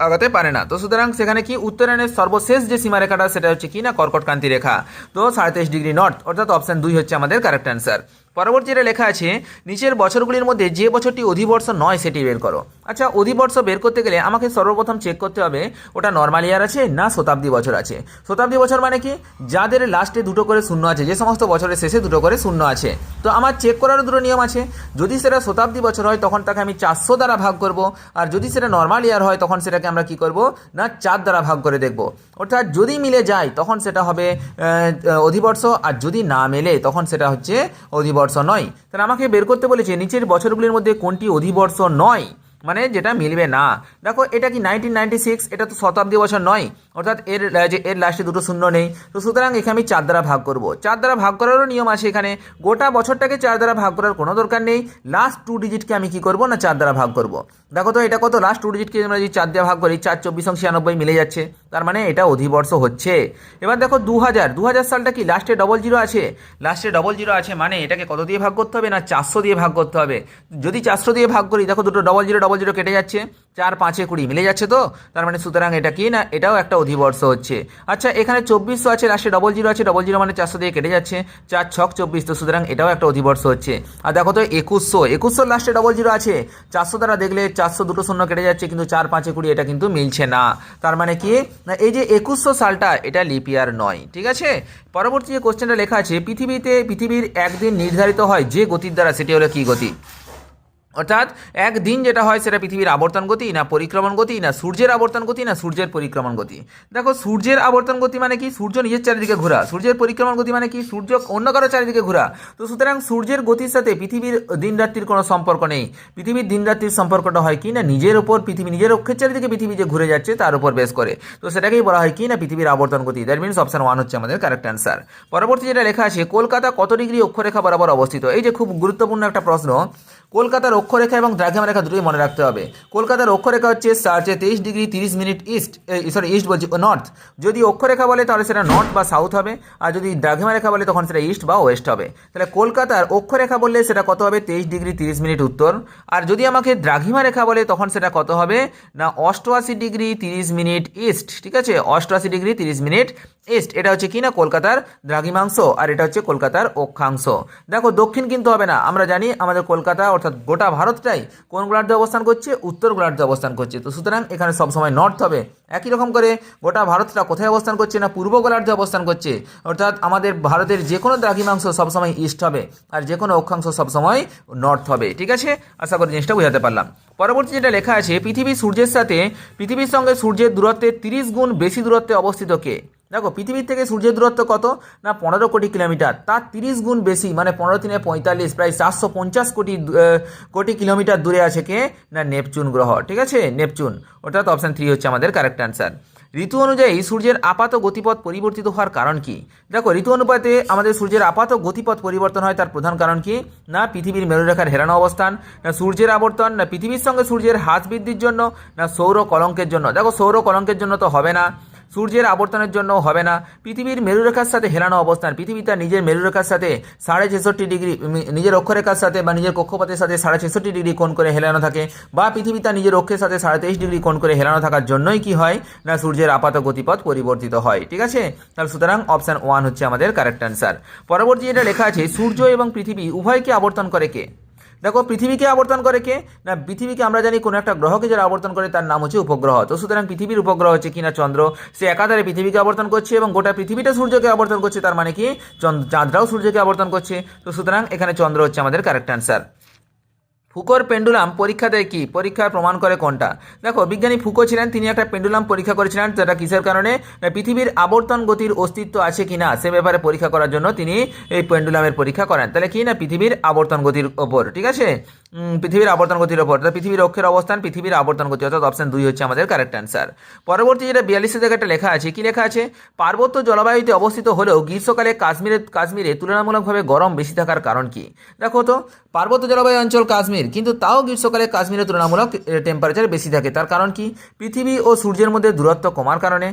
আগাতে পারে না। তো সুতরাং সেখানে কি উত্তরায়ণের সর্বশেষ যে সীমারেখাটা, সেটা হচ্ছে কি না কর্কটকান্তি রেখা? তো সাড়ে ডিগ্রি নর্থ, অর্থাৎ অপশন দুই হচ্ছে আমাদের কারেক্ট অ্যান্সার। পরবর্তী যেটা লেখা আছে, নিচের বছরগুলির মধ্যে যে বছরটি অধিবর্ষ নয় সেটি বের করো। আচ্ছা অধিবর্ষ বের করতে গেলে আমাকে সর্বপ্রথম চেক করতে হবে, ওটা নর্মাল ইয়ার আছে না শতাব্দী বছর আছে? শতাব্দী বছর মানে কি? যাদের লাস্টে দুটো করে শূন্য আছে, যে সমস্ত বছরের শেষে দুটো করে শূন্য আছে। তো আমার চেক করারও দুটো নিয়ম আছে। যদি সেটা শতাব্দী বছর হয়, তখন তাকে আমি চারশো দ্বারা ভাগ করব। আর যদি সেটা নর্মাল ইয়ার হয়, তখন সেটাকে আমরা কি করব? না, চার দ্বারা ভাগ করে দেখব। অর্থাৎ যদি মিলে যায়, তখন সেটা হবে অধিবর্ষ। আর যদি না মেলে, তখন সেটা হচ্ছে অধিবর্ষ। নয়। তাহলে আমাকে বের করতে বলেছে নিচের বছরগুলির মধ্যে কোনটি অধিবর্ষ নয়? মানে যেটা মিলবে না। দেখো, এটা কি নাইনটিন নাইনটি সিক্স এটা তো শতাব্দী বছর নয়। অর্থাৎ এর যে এর লাস্টে দুটো শূন্য নেই। তো সুতরাং এখানে আমি চার দ্বারা ভাগ করব। চার দ্বারা ভাগ করারও নিয়ম আছে এখানে। গোটা বছরটাকে চার দ্বারা ভাগ করার কোনো দরকার নেই। লাস্ট টু ডিজিটকে আমি কি করব না চার দ্বারা ভাগ করব? দেখো তো, এটা কত? লাস্ট টু ডিজিটকে আমরা যদি চার দিয়ে ভাগ করি, চার, চব্বিশ ছিয়ানব্বই মিলে যাচ্ছে। তার মানে এটা অধিবর্ষ হচ্ছে। এবার দেখো দু হাজার দু হাজার সালটা কি? লাস্টে ডবল জিরো আছে। লাস্টে ডবল জিরো আছে মানে এটাকে কত দিয়ে ভাগ করতে হবে? না চারশো দিয়ে ভাগ করতে হবে। যদি চারশো দিয়ে ভাগ করি, দেখো দুটো ডবল জিরো ডবল জিরো কেটে যাচ্ছে, চার পাঁচে কুড়ি, মিলে যাচ্ছে তো? তার মানে সুতরাং এটা কি না, এটাও একটা অধিবর্ষ হচ্ছে। আচ্ছা এখানে চব্বিশশো আছে লাস্টে ডবল জিরো আছে ডবল জিরো মানে চারশো দিয়ে কেটে যাচ্ছে, চার ছক চব্বিশ, তো সুতরাং এটাও একটা অধিবর্ষ হচ্ছে। আর দেখো তো, একুশশো একুশশো লাস্টে ডবল জিরো আছে। চারশো দ্বারা দেখলে চারশো দুটো শূন্য কেটে যাচ্ছে, কিন্তু চার পাঁচে কুড়ি এটা কিন্তু মিলছে না। তার মানে কি? না, এই যে একুশশো সালটা, এটা লিপিয়ার নয়, ঠিক আছে? পরবর্তী যে কোশ্চেনটা লেখা আছে, পৃথিবীতে, পৃথিবীর একদিন নির্ধারিত হয় যে গতির দ্বারা, সেটি হলো কি গতি? অর্থাৎ একদিন যেটা হয় সেটা পৃথিবীর আবর্তন গতি, না পরিক্রমণ গতি, না সূর্যের আবর্তন গতি, না সূর্যের পরিক্রমণ গতি। দেখো, সূর্যের আবর্তন গতি মানে কি? সূর্য নিজের চারিদিকে ঘোরা। সূর্যের পরিক্রমণ গতি মানে কি? সূর্য অন্য কারও চারিদিকে ঘোরা। তো সুতরাং সূর্যের গতির সাথে পৃথিবীর দিন রাত্রির কোনো সম্পর্ক নেই। পৃথিবীর দিন রাত্রির সম্পর্কটা হয় কি? না নিজের ওপর পৃথিবী নিজের অক্ষের চারিদিকে পৃথিবী যে ঘুরে যাচ্ছে, তার উপর বেশ করে। তো সেটাকেই বলা হয় কি? না পৃথিবীর আবর্তন গতি। দ্যাট মিনস অপশন ওয়ান হচ্ছে আমাদের কারেক্ট অ্যান্সার পরবর্তী যেটা লেখা আছে, কলকাতা কত ডিগ্রি অক্ষরেখা বরাবর অবস্থিত? এই যে খুব গুরুত্বপূর্ণ একটা প্রশ্ন কলকাতার অক্ষরেখা এবং দ্রাঘিমা রেখা দুটোই মনে রাখতে হবে। কলকাতার অক্ষরেখা হচ্ছে সার্চে তেইশ ডিগ্রি তিরিশ মিনিট ইস্ট সরি ইস্ট বলছি নর্থ। যদি অক্ষরেখা বলে তাহলে সেটা নর্থ বা সাউথ হবে, আর যদি দ্রাঘিমা রেখা বলে তখন সেটা ইস্ট বা ওয়েস্ট হবে। তাহলে কলকাতার অক্ষরেখা বললে সেটা কত হবে? তেইশ ডিগ্রি তিরিশ মিনিট উত্তর। আর যদি আমাকে দ্রাঘিমা রেখা বলে তখন সেটা কত হবে? না, অষ্টআশি ডিগ্রি তিরিশ মিনিট ইস্ট, ঠিক আছে? অষ্টআশি ডিগ্রি তিরিশ মিনিট ইস্ট। এটা হচ্ছে কি না? কলকাতার দ্রাঘিমাংশ, আর এটা হচ্ছে কলকাতার অক্ষাংশ। দেখো, দক্ষিণ কিন্তু হবে না। আমরা জানি আমাদের কলকাতা অর্থাৎ গোটা ভারতটাই কোন গোলার্ধে অবস্থান করছে? উত্তর গোলার্ধে অবস্থান করছে। তো সুতরাং এখানে সবসময় নর্থ হবে। একই রকম করে গোটা ভারতটা কোথায় অবস্থান করছে না পূর্ব গোলার্ধে অবস্থান করছে? অর্থাৎ আমাদের ভারতের যে কোনো দ্রাঘিমাংশ সবসময় ইস্ট হবে আর যে কোনো অক্ষাংশ সবসময় নর্থ হবে। ঠিক আছে? আশা করি জিনিসটা বোঝাতে পারলাম। পরবর্তী যেটা লেখা আছে, পৃথিবী সূর্যের সাথে, পৃথিবীর সঙ্গে সূর্যের দূরত্বের তিরিশ গুণ বেশি দূরত্বে অবস্থিত কে? দেখো, পৃথিবীর থেকে সূর্যের দূরত্ব কত? না, পনেরো কোটি কিলোমিটার। তার তিরিশ গুণ বেশি মানে পনেরো তিনে পঁয়তাল্লিশ, প্রায় চারশো পঞ্চাশ কোটি কোটি কিলোমিটার দূরে আছে কে? না, নেপচুন গ্রহ, ঠিক আছে? নেপচুন। অর্থাৎ অপশান থ্রি হচ্ছে আমাদের কারেক্ট অ্যান্সার ঋতু অনুযায়ী সূর্যের আপাত গতিপথ পরিবর্তিত হওয়ার কারণ কি? দেখো, ঋতু অনুপাতে আমাদের সূর্যের আপাত গতিপথ পরিবর্তন হয়, তার প্রধান কারণ কি? না, পৃথিবীর মেরুরেখার হেরানো অবস্থান, না, সূর্যের আবর্তন, না, পৃথিবীর সঙ্গে সূর্যের হ্রাস বৃদ্ধির জন্য, না, সৌর কলঙ্কের জন্য। দেখো, সৌর কলঙ্কের জন্য তো হবে না। সূর্যের আবর্তনের জন্য হবে না। পৃথিবীর মেরুরেখার সাথে হেলানো অবস্থান। পৃথিবী তার নিজের মেরুরেখার সাথে সাড়ে ছেষট্টি ডিগ্রি নিজের অক্ষরেখার সাথে বা নিজের কক্ষপথের সাথে সাড়ে ছেষট্টি ডিগ্রি কোণ করে হেলানো থাকে বা পৃথিবী তার নিজের অক্ষের সাথে সাড়ে তেইশ ডিগ্রি কোণ করে হেলানো থাকার জন্যই কি হয় না সূর্যের আপাত গতিপথ পরিবর্তিত হয়। ঠিক আছে? তাহলে সুতরাং অপশান ওয়ান হচ্ছে আমাদের কারেক্ট অ্যান্সার পরবর্তী যেটা লেখা আছে, সূর্য এবং পৃথিবী উভয়কে আবর্তন করে কে? দেখো, পৃথিবীকে আবর্তন করে কে? না, পৃথিবীকে আমরা জানি কোনো একটা গ্রহকে যারা আবর্তন করে, তার নাম হচ্ছে উপগ্রহ। তো সুতরাং পৃথিবীর উপগ্রহ হচ্ছে কিনা চন্দ্র। সে একাধারে পৃথিবীকে আবর্তন করছে এবং গোটা পৃথিবীটা সূর্যকে আবর্তন করছে, তার মানে কি? চন্দ্র, চাঁদরাও সূর্যকে আবর্তন করছে। তো সুতরাং এখানে চন্দ্র হচ্ছে আমাদের কারেক্ট অ্যান্সার ফুকোর পেন্ডুলাম পরীক্ষা দেয় কি? পরীক্ষা প্রমাণ করে কোনটা? দেখো, বিজ্ঞানী ফুকো ছিলেন, তিনি একটা পেন্ডুলাম পরীক্ষা করেছিলেন যেটা কিসের কারণে? পৃথিবীর আবর্তন গতির অস্তিত্ব আছে কি না সে ব্যাপারে পরীক্ষা করার জন্য তিনি এই পেন্ডুলামের পরীক্ষা করেন। তাহলে কি না? পৃথিবীর আবর্তন গতির ওপর, ঠিক আছে? পৃথিবীর আবর্তন গতির ওপর, অর্থাৎ পৃথিবীর অক্ষের অবস্থান, পৃথিবীর আবর্তন গতি, অর্থাৎ অপশন দুই হচ্ছে আমাদের কারেক্ট অ্যান্সার পরবর্তী যেটা বিয়াল্লিশের জায়গাটা লেখা আছে, কি লেখা আছে? পার্বত্য জলবায়ুতে অবস্থিত হলেও গ্রীষ্মকালে কাশ্মীরে কাশ্মীরে তুলনামূলকভাবে গরম বেশি থাকার কারণ কি? দেখো তো, পার্বত্য জলবায়ু অঞ্চল কাশ্মীর, কিন্তু তাও গ্রীষ্মকালে কাশ্মীরে তুলনামূলক টেম্পারেচার বেশি থাকে। তার কারণ কি? পৃথিবী ও সূর্যের মধ্যে দূরত্ব কমার কারণে।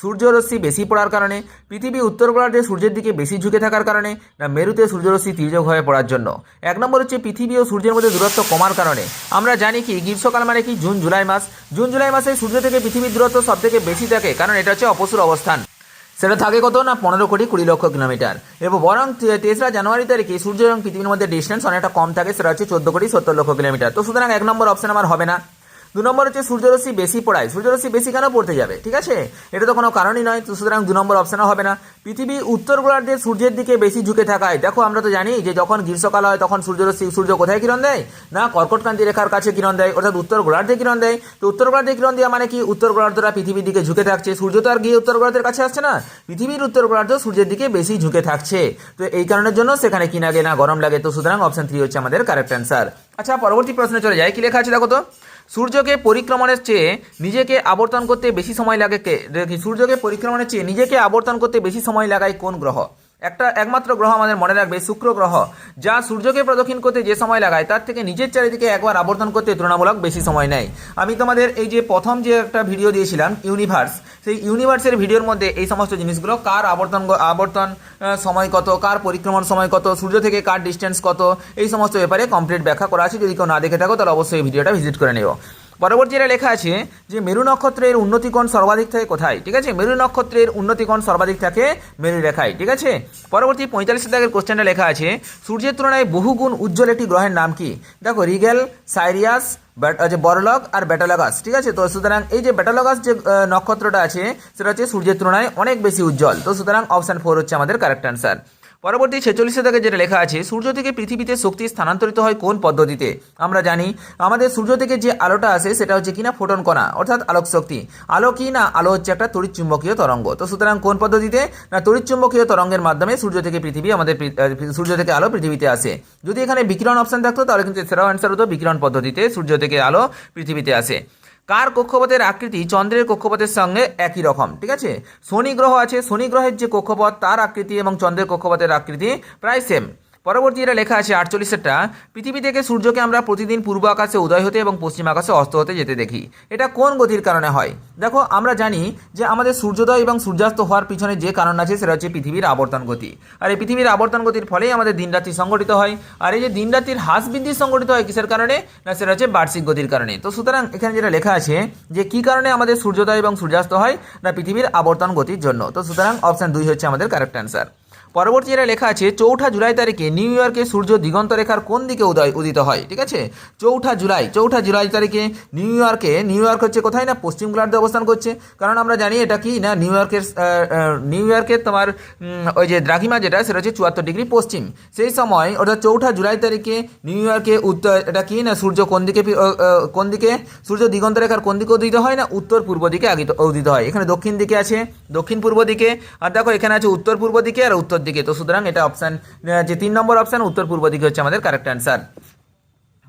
সূর্যরশ্মি বেশি পড়ার কারণে, পৃথিবী উত্তর গোলার্ধে সূর্যের দিকে বেশি ঝুঁকে থাকার কারণে না মেরুতে সূর্যরশ্মি তীর্যকভাবে পড়ার জন্য। এক নম্বর হচ্ছে পৃথিবী ও সূর্যের মধ্যে দূরত্ব কমার কারণে। আমরা জানি কি, গ্রীষ্মকাল মানে কি? জুন, জুলাই মাস। জুন, জুলাই মাসে সূর্য থেকে পৃথিবীর দূরত্ব সব থেকে বেশি থাকে, কারণ এটা হচ্ছে অপসুর অবস্থান। সেটা থাকে কত? না, পনেরো কোটি কুড়ি লক্ষ কিলোমিটার। এবং বরং তেসরা জানুয়ারি তারিখে সূর্য এবং পৃথিবীর মধ্যে ডিস্টেন্স অনেকটা কম থাকে, সেটা হচ্ছে চোদ্দ কোটি সত্তর লক্ষ কিলোমিটার। তো সুতরাং এক নম্বর অপশন আমার হবে না। দু নম্বর হচ্ছে সূর্যরশ্মি বেশি পড়ায়। সূর্যরশ্মি বেশি কেন পড়তে যাবে? ঠিক আছে? এটা তো কোনো কারণই নয়, তো সুতরাং দু নম্বর অপশনও হবে না। পৃথিবী উত্তর গোলার্ধে সূর্যের দিকে বেশি ঝুঁকে থাকায়, দেখো আমরা তো জানি যে যখন গ্রীষ্মকাল হয় তখন সূর্যরশ্মি, সূর্য কোথায় কিরণ দেয়? না কর্কটকান্তি রেখার কাছে কিরণ দেয়, অর্থাৎ উত্তর গোলার্ধে কিরণ দেয়। তো উত্তর গোলার্ধে কিরণ দেওয়া মানে কি? উত্তর গোলার্ধরা পৃথিবীর দিকে ঝুঁকে থাকছে, সূর্য তো আর গিয়ে উত্তর গোলার্ধের কাছে আসছে না। পৃথিবীর উত্তর গোলার্ধ সূর্যের দিকে বেশি ঝুঁকে থাকছে। তো এই কারণের জন্য সেখানে কি লাগে না গরম লাগে, তো সুতরাং অপশন থ্রি হচ্ছে আমাদের কারেক্ট অ্যান্সার আচ্ছা পরবর্তী প্রশ্নে চলে যায় কি লেখা আছে দেখো তো? সূর্যকে পরিক্রমণের চেয়ে নিজেকে আবর্তন করতে বেশি সময় লাগে কে? সূর্যকে পরিক্রমণের চেয়ে নিজেকে আবর্তন করতে বেশি সময় লাগায় কোন গ্রহ? একটা একমাত্র গ্রহ আমাদের মনে রাখবে, শুক্র গ্রহ, যা সূর্যকে প্রদক্ষিণ করতে যে সময় লাগায়, তার থেকে নিজের চারিদিকে একবার আবর্তন করতে তুলনামূলক বেশি সময় নেয়। আমি তোমাদের এই যে প্রথম যে একটা ভিডিও দিয়েছিলাম, ইউনিভার্স, সেই ইউনিভার্সের ভিডিওর মধ্যে এই সমস্ত জিনিসগুলো, কার আবর্তন আবর্তন সময় কত, কার পরিক্রমণ সময় কত, সূর্য থেকে কার ডিস্টেন্স কত, এই সমস্ত ব্যাপারে কমপ্লিট ব্যাখ্যা করা আছে। যদি কেউ না দেখে থাকো, তাহলে অবশ্যই ভিডিওটা ভিজিট করে নিও। পরবর্তী যেটা লেখা আছে যে মেরু নক্ষত্রের উন্নতিকোণ সর্বাধিক থাকে কোথায়? ঠিক আছে? মেরু নক্ষত্রের উন্নতিকোণ সর্বাধিক থাকে মেরু রেখায়, ঠিক আছে? পরবর্তী পঁয়তাল্লিশ দাগের কোশ্চেনটা লেখা আছে, সূর্যের তুলনায় বহুগুণ উজ্জ্বল একটি গ্রহের নাম কি? দেখো, রিগেল, সাইরিয়াস যে বড়লগ আর ব্যাটালগাস, ঠিক আছে? তো সুতরাং এই যে ব্যাটালগাস যে নক্ষত্রটা আছে, সেটা হচ্ছে সূর্যের তুলনায় অনেক বেশি উজ্জ্বল। তো সুতরাং অপশন ফোর হচ্ছে আমাদের কারেক্ট অ্যান্সার পরবর্তী ছেচল্লিশে থেকে যেটা লেখা আছে, সূর্য থেকে পৃথিবীতে শক্তি স্থানান্তরিত হয় কোন পদ্ধতিতে? আমরা জানি আমাদের সূর্য থেকে যে আলোটা আসে সেটা হচ্ছে কিনা ফোটন কণা, অর্থাৎ আলোক শক্তি। আলো কি না? আলো হচ্ছে একটা তড়িৎ চুম্বকীয় তরঙ্গ। তো সুতরাং কোন পদ্ধতিতে? না তড়িৎ চুম্বকীয় তরঙ্গের মাধ্যমে সূর্য থেকে পৃথিবী আমাদের সূর্য থেকে আলো পৃথিবীতে আসে। যদি এখানে বিকিরণ অপশন থাকতো, তাহলে কিন্তু সেরাও অ্যান্সার হতো বিকিরণ পদ্ধতিতে সূর্য থেকে আলো পৃথিবীতে আসে। কার কক্ষপথের আকৃতি চন্দ্রের কক্ষপথের সঙ্গে একই রকম? ঠিক আছে? শনি গ্রহ আছে, শনি গ্রহের যে কক্ষপথ, তার আকৃতি এবং চন্দ্রের কক্ষপথের আকৃতি প্রায় সেম পরবর্তী এটা লেখা আছে, আটচল্লিশেরটা, পৃথিবী থেকে সূর্যকে আমরা প্রতিদিন পূর্ব আকাশে উদয় হতে এবং পশ্চিম আকাশে অস্ত হতে যেতে দেখি। এটা কোন গতির কারণে হয়? দেখো, আমরা জানি যে আমাদের সূর্যোদয় এবং সূর্যাস্ত হওয়ার পিছনে যে কারণ আছে, সেটা হচ্ছে পৃথিবীর আবর্তন গতি। আর এই পৃথিবীর আবর্তন গতির ফলেই আমাদের দিনরাত্রি সংগঠিত হয়। আর এই যে দিনরাত্রির হ্রাস বৃদ্ধি সংগঠিত হয় কিসের কারণে? না, সেটা হচ্ছে বার্ষিক গতির কারণে। তো সুতরাং এখানে যেটা লেখা আছে যে কি কারণে আমাদের সূর্যোদয় এবং সূর্যাস্ত হয়? না, পৃথিবীর আবর্তন গতির জন্য। তো সুতরাং অপশন দুই হচ্ছে আমাদের কারেক্ট অ্যান্সার। পরবর্তী যেটা লেখা আছে, চৌঠা জুলাই তারিখে নিউ ইয়র্কে সূর্য দিগন্ত রেখার কোন দিকে উদয় উদিত হয়? ঠিক আছে? চৌঠা জুলাই চৌঠা জুলাই তারিখে নিউ ইয়র্কে, নিউ ইয়র্ক হচ্ছে কোথায় না? পশ্চিম গোলার্ধে অবস্থান করছে। কারণ আমরা জানি এটা কি না? নিউ ইয়র্কের নিউ ইয়র্কের তোমার ওই যে দ্রাঘিমা যেটা, সেটা হচ্ছে চুয়াত্তর ডিগ্রি পশ্চিম। সেই সময়, অর্থাৎ চৌঠা জুলাই তারিখে নিউ ইয়র্কে উত্তর, এটা কি না? সূর্য কোন দিকে কোন দিকে? সূর্য দিগন্ত রেখার কোন দিকে উদিত হয় না? উত্তর পূর্ব দিকে আগিত, উদিত হয়। এখানে দক্ষিণ দিকে আছে, দক্ষিণ পূর্ব দিকে। আর দেখো, এখানে আছে উত্তর পূর্ব দিকে আর উত্তর দিকে। তো সুতরাং এটা অপশান যে তিন নম্বর অপশান উত্তর পূর্ব দিকে হচ্ছে আমাদের কারেক্ট অ্যান্সার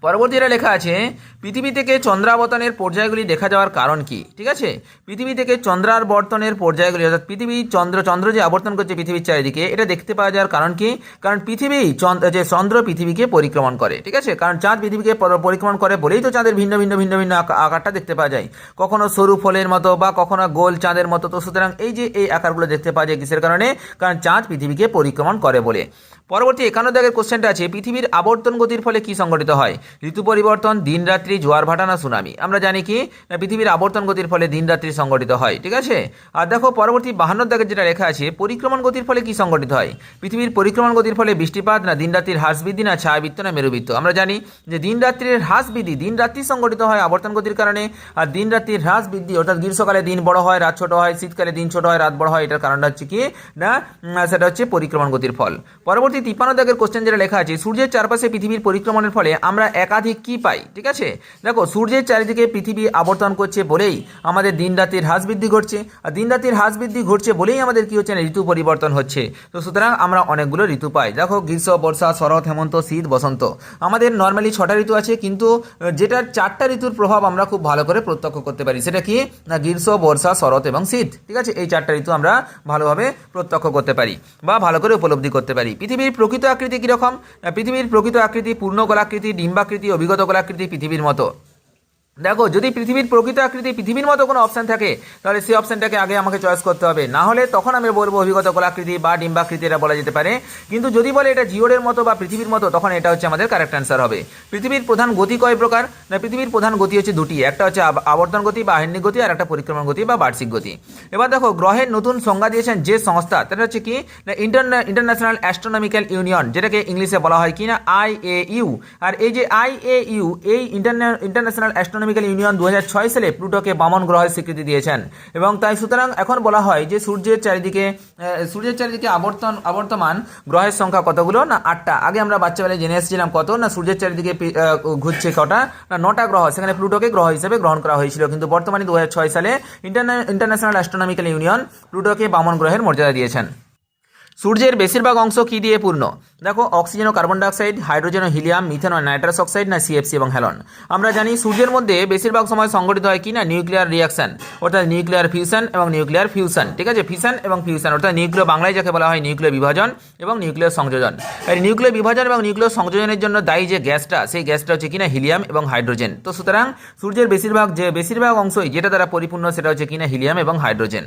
পরবর্তী এটা লেখা আছে, পৃথিবী থেকে চন্দ্রাবতনের পর্যায়গুলি দেখা যাওয়ার কারণ কি? ঠিক আছে? পৃথিবী থেকে চন্দ্রাবর্তনের পর্যায়গুলি, অর্থাৎ পৃথিবী চন্দ্র চন্দ্র যে আবর্তন করছে পৃথিবীর চারিদিকে, এটা দেখতে পাওয়া যাওয়ার কারণ কি? কারণ পৃথিবী যে চন্দ্র পৃথিবীকে পরিক্রমণ করে, ঠিক আছে? কারণ চাঁদ পৃথিবীকে পর- পরিক্রমণ করে বলেই তো চাঁদের ভিন্ন ভিন্ন ভিন্ন ভিন্ন আকা- আকারটা দেখতে পাওয়া যায়। কখনো সরু ফলের মতো বা কখনো গোল চাঁদের মতো, তো সুতরাং এই যে এই আকারগুলো দেখতে পাওয়া যায় কিসের কারণে? কারণ চাঁদ পৃথিবীকে পরিক্রমণ করে বলে। পরবর্তী একান্ন দাগের কোশ্চেনটা আছে, পৃথিবীর আবর্তন গতির ফলে কি সংঘটিত হয়? ঋতু পরিবর্তন, দিন রাত্রি, জোয়ার ভাটা না সুনামি? আমরা জানি কি, না, পৃথিবীর আবর্তন গতির ফলে দিন রাত্রি সংঘটিত হয়, ঠিক আছে? আর দেখো, পরবর্তী বাহান্ন দাগের যেটা লেখা আছে, পরিক্রমণ গতির ফলে কি সংঘটিত হয়? পৃথিবীর পরিক্রমণ গতির ফলে বৃষ্টিপাত, না, দিন রাত্রির হ্রাস বৃদ্ধি না, ছায়াবৃত্ত, না, মেরুবৃত্ত? আমরা জানি যে দিন রাত্রির হ্রাস বৃদ্ধি দিন রাত্রি সংঘটিত হয় আবর্তন গতির কারণে, আর দিন রাত্রির হ্রাস বৃদ্ধি অর্থাৎ গ্রীষ্মকালে দিন বড় হয়, রাত ছোট হয়, শীতকালে দিন ছোট হয়, রাত বড় হয়, এটার কারণটা হচ্ছে কি, না সেটা হচ্ছে পরিক্রমণ গতির ফল। পরবর্তী তিপ্পান্ন দাগের কোশ্চেন যেটা লেখা আছে, সূর্যের চারপাশে পৃথিবীর পরিক্রমণের ফলে আমরা একাধিক কি পাই, ঠিক আছে? দেখো, সূর্যের চারিদিকে পৃথিবী আবর্তন করছে বলেই আমাদের দিন রাত্রির হ্রাস বৃদ্ধি ঘটছে, আর দিন রাত্রির হ্রাস বৃদ্ধি ঘটছে বলেই আমাদের কি হচ্ছে না, ঋতু পরিবর্তন হচ্ছে। তো সুতরাং আমরা অনেকগুলো ঋতু পাই। দেখো, গ্রীষ্ম, বর্ষা, শরৎ, হেমন্ত, শীত, বসন্ত। আমাদের নর্মালি ছটা ঋতু আছে, কিন্তু যেটার চারটা ঋতুর প্রভাব আমরা খুব ভালো করে প্রত্যক্ষ করতে পারি, সেটা কি? না, গ্রীষ্ম, বর্ষা, শরৎ এবং শীত, ঠিক আছে? এই চারটা ঋতু আমরা ভালোভাবে প্রত্যক্ষ করতে পারি বা ভালো করে উপলব্ধি করতে পারি। পৃথিবীর প্রকৃত আকৃতি কীরকম? পৃথিবীর প্রকৃত আকৃতি পূর্ণ গোলাকৃতি ডিম্বাকৃতি অভিগত গোলাকৃতি পৃথিবীর মতো। দেখো, যদি পৃথিবীর প্রকৃত আকৃতি পৃথিবীর মতো কোনো অপশন থাকে, তাহলে সেই অপশনটাকে আগে আমাকে চয়েস করতে হবে। না হলে তখন আমি বলব অভিগত গোলাকৃতি বা ডিম্বাকৃতি, এটা বলা যেতে পারে। কিন্তু যদি বলে এটা জিওরের মতো বা পৃথিবীর মতো, তখন এটা হচ্ছে আমাদের কারেক্ট অ্যান্সার হবে। পৃথিবীর প্রধান গতি কয় প্রকার? না, পৃথিবীর প্রধান গতি হচ্ছে দুটি। একটা হচ্ছে আব- আবর্তন গতি বা আহিন্যিক গতি, আর একটা পরিক্রমণ গতি বা বার্ষিক গতি। এবার দেখো, গ্রহের নতুন সংজ্ঞা দিয়েছেন যে সংস্থা সেটা হচ্ছে কি? না ইন্টারন্যাশনাল অ্যাস্ট্রোনমিক্যাল ইউনিয়ন যেটাকে ইংলিশে বলা হয় কি না? আই এ ইউ আর এই যে আই এ ইউ এই ইন্টারন্যা- ইন্টারন্যাশনাল অ্যাস্ট্রোনমিক্যাল ইউনিয়ন দু সালে প্লুটোকে বামন গ্রহের স্বীকৃতি দিয়েছেন। এবং তাই সুতরাং এখন বলা হয় যে সূর্যের চারিদিকে সূর্যের চারিদিকে আবর্তন, আবর্তমান গ্রহের সংখ্যা কতগুলো? না, আটটা। আগে আমরা বাচ্চাবেলায় জেনে এসেছিলাম কত? না, সূর্যের চারিদিকে ঘুরছে কটা? না, নটা গ্রহ। সেখানে প্লুটোকে গ্রহ হিসেবে গ্রহণ করা হয়েছিল। কিন্তু বর্তমানে দু সালে ইন্টারন্যা- ইন্টারন্যাশনাল অ্যাস্ট্রোনমিক্যাল ইউনিয়ন প্লুটোকে বামন গ্রহের মর্যাদা দিয়েছেন। সূর্যের বেশিরভাগ অংশ কি দিয়ে পূর্ণ? দেখো, অক্সিজেন ও কার্বন ডাইঅক্সাইড, হাইড্রোজেন ও হিলিয়াম, মিথেন ও নাইট্রাস অক্সাইড, না সিএফসি এবং হ্যালন। আমরা জানি সূর্যের মধ্যে বেশিরভাগ সময় সংঘটিত হয় কি না? নিউক্লিয়ার রিয়াকশন, অর্থাৎ নিউক্লিয়ার ফিউশন এবং নিউক্লিয়ার ফিউশন, ঠিক আছে? ফিশন এবং ফিউশন, অর্থাৎ নিউক্লিয় বাংলায় যাকে বলা হয় নিউক্লিয় বিভাজন এবং নিউক্লিয় সংযোজন। এই নিউক্লিয় বিভাজন এবং নিউক্লিয় সংযোজনের জন্য দায়ী যে গ্যাসটা, সেই গ্যাসটা হচ্ছে কিনা হিলিয়াম এবং হাইড্রোজেন। তো সুতরাং সূর্যের বেশিরভাগ যে বেশিরভাগ অংশই যেটা দ্বারা পরিপূর্ণ, সেটা হচ্ছে কিনা হিলিয়াম এবং হাইড্রোজেন।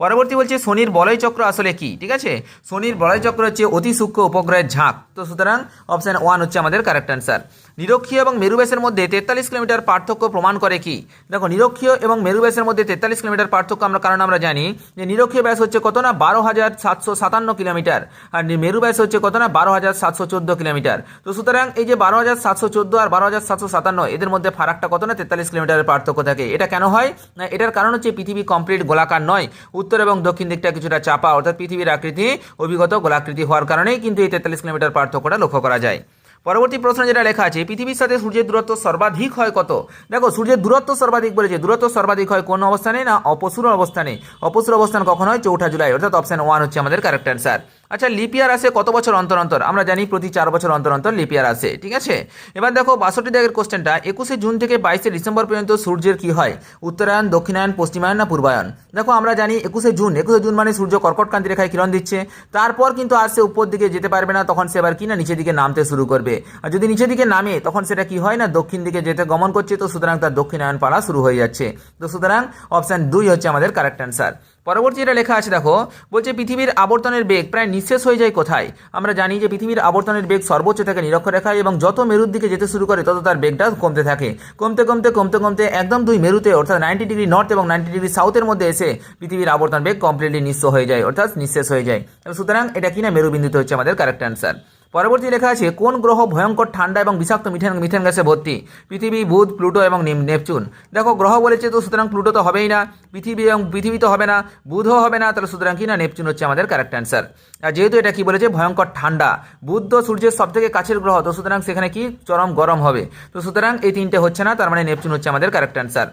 পরবর্তী বলছে শনির বলয় চক্র আসলে কি, ঠিক আছে? শনির বলয় চক্র হচ্ছে অতি সূক্ষ্ম উপগ্রহের ঝাঁক। তো সুতরাং অপশান ওয়ান হচ্ছে আমাদের কারেক্ট অ্যান্সার নিরক্ষীয় এবং মেরু ব্যাসের মধ্যে তেতাল্লিশ কিলোমিটার পার্থক্য প্রমাণ করে কি? দেখো, নিরক্ষীয় এবং মেরুবেশের মধ্যে তেতাল্লিশ কিলোমিটার পার্থক্য আমরা কারণ আমরা জানি যে নিরক্ষীয় ব্যাস হচ্ছে কত না? বারো হাজার সাতশো সাতান্ন কিলোমিটার। আর মেরু ব্যাস হচ্ছে কত না? বারো হাজার সাতশো চোদ্দ কিলোমিটার। তো সুতরাং এই যে বারো হাজার সাতশো চোদ্দ আর বারো হাজার সাতশো সাতান্ন, এদের মধ্যে ফারাকটা কত না? তেতাল্লিশ কিলোমিটারের পার্থক্য থাকে। এটা কেন হয়? না, এটার কারণ হচ্ছে পৃথিবী কমপ্লিট গোলাকার নয়। উত্তর এবং দক্ষিণ দিকটা কিছুটা চাপা, অর্থাৎ পৃথিবীর আকৃতি অভিগত গোলাকৃতি হওয়ার কারণেই কিন্তু এই তেতাল্লিশ কিলোমিটার পার্থক্যটা লক্ষ্য করা যায়। পরবর্তী প্রশ্ন যেটা লেখা আছে, পৃথিবীর সাথে সূর্যের দূরত্ব সর্বাধিক হয় কত? দেখো, সূর্যের দূরত্ব সর্বাধিক বলেছে। দূরত্ব সর্বাধিক হয় কোন অবস্থানে না অপসুর অবস্থানে? অপসুর অবস্থান কখন হয়? চৌঠা জুলাই। অর্থাৎ অপশন ওয়ান হচ্ছে আমাদের কারেক্ট অ্যান্সার আচ্ছা লিপিয়ার আসে কত বছর অন্তর অন্তর? আমরা জানি প্রতি চার বছর অন্তর অন্তর লিপিয়ার আসে ঠিক আছে? এবার দেখো, বাষট্টি দাগের কোশ্চেনটা একুশে জুন থেকে বাইশে ডিসেম্বর পর্যন্ত সূর্যের কি হয়? উত্তরায়ণ দক্ষিণায়ন পশ্চিমায়ন না পূর্বায়ন দেখো, আমরা জানি একুশে জুন একুশে জুন মানে সূর্য কর্কটকান্তি রেখায় কিরণ দিচ্ছে। তারপর কিন্তু আর সে উপর দিকে যেতে পারবে না, তখন সে এবার কি না, নিচের দিকে নামতে শুরু করবে। আর যদি নিচের দিকে নামে, তখন সেটা কি হয় না, দক্ষিণ দিকে যেতে গমন করছে, তো সুতরাং তার দক্ষিণায়ন পাড়া শুরু হয়ে যাচ্ছে। তো সুতরাং অপশন দুই হচ্ছে আমাদের কারেক্ট অ্যান্সার পরবর্তী যেটা লেখা আছে, দেখো, বলছে পৃথিবীর আবর্তনের বেগ প্রায় নিঃশেষ হয়ে যায় কোথায়? আমরা জানি যে পৃথিবীর আবর্তনের বেগ সর্বোচ্চ থাকে নিরক্ষরেখায় এবং যত মেরুর দিকে যেতে শুরু করে, তত তার বেগটা কমতে থাকে। কমতে কমতে কমতে কমতে একদম দুই মেরুতে, অর্থাৎ নাইনটি ডিগ্রি নর্থ এবং নাইনটি ডিগ্রি সাউথের মধ্যে এসে পৃথিবীর আবর্তন বেগ কমপ্লিটলি নিঃস্ব হয়ে যায়, অর্থাৎ নিঃশেষ হয়ে যায়। সুতরাং এটা কিনা মেরুবিন্দুতে হচ্ছে আমাদের কারেক্ট অ্যান্সার পরবর্তী লেখা আছে, কোন গ্রহ ভয়ঙ্কর ঠান্ডা এবং বিষাক্ত মিথেন মিথেন গ্যাসে ভর্তি? পৃথিবী, বুধ, প্লুটো এবং নেপচুন। দেখো, গ্রহ বলেছে তো, সুতরাং প্লুটো তো হবেই না। পৃথিবী এবং পৃথিবী তো হবে না, বুধও হবে না, তাহলে সুতরাং কি না, নেপচুন হচ্ছে আমাদের কারেক্ট অ্যান্সার আর যেহেতু এটা কি বলেছে, ভয়ঙ্কর ঠান্ডা। বুধ সূর্যের সব থেকে কাছের গ্রহ, তো সুতরাং সেখানে কি, চরম গরম হবে। তো সুতরাং এই তিনটে হচ্ছে না, তার মানে নেপচুন হচ্ছে আমাদের কারেক্ট অ্যান্সার